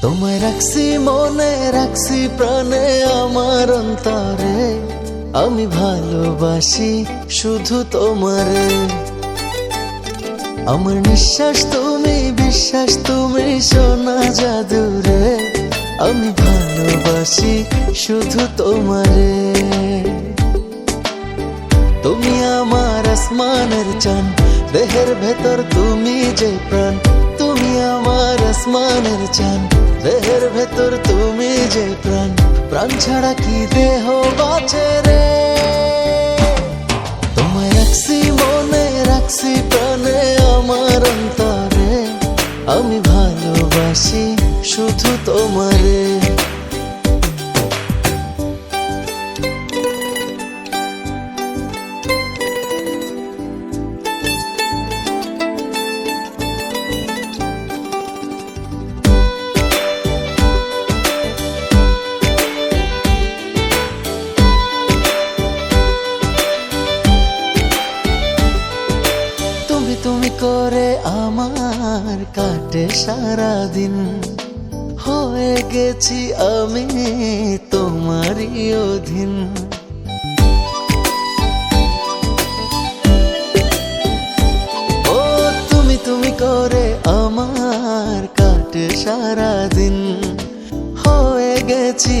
তোমায় রাখছি, মনে রাখছি, প্রাণে আমার অন্তরে। আমি ভালোবাসি শুধু তোমারে। আমার নিঃশ্বাস, তুমি বিশ্বাস, তুমি সোনা জাদুরে। আমি ভালোবাসি শুধু তোমারে। তুমি আমার আসমানের চান, দেহের ভেতর তুমি যে প্রাণ। আমার আসমানের চান। দেহের ভেতর তুমি যে প্রাণ প্রাণ ছাড়া কি দেহ বাঁচে রে? তোমায় রাখছি মনে, রাখছি প্রাণে আমার অন্তরে। আমি ভালোবাসি শুধু তোমারে করে আমার কাটে সারা দিন হয়ে গেছি আমি তোমারই অধীন। ও তুমি তুমি করে আমার কাটে সারা দিন হয়ে গেছি